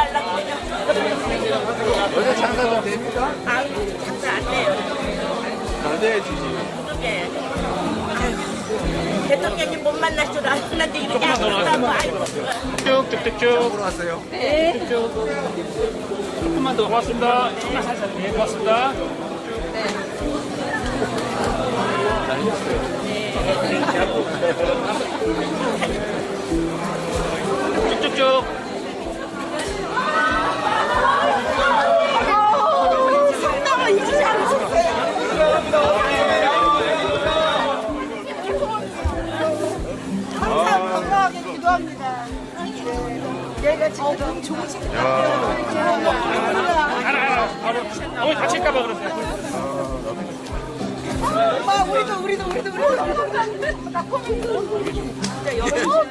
달라고 그러냐고. 여자 장사도 됩니까? 아, 장사 안 돼요. 안 돼야지. 그러게. 대통령님 못 만날 줄 알았는데 이렇게 안 된다고 뭐. 아이고. 쭉쭉쭉쭉. 들어왔어요. 네. 쭉쭉. 조금만 더. 고맙습니다. 조금만 살살. 네, 고맙습니다. 네. 네. 네. 네. 네. 얘가 지금 좋으신 것 같아요. 어머니 다칠까봐 그러세요. 엄마 우리도 우리도 우리도 우리도 나 코멘트 진짜 여러분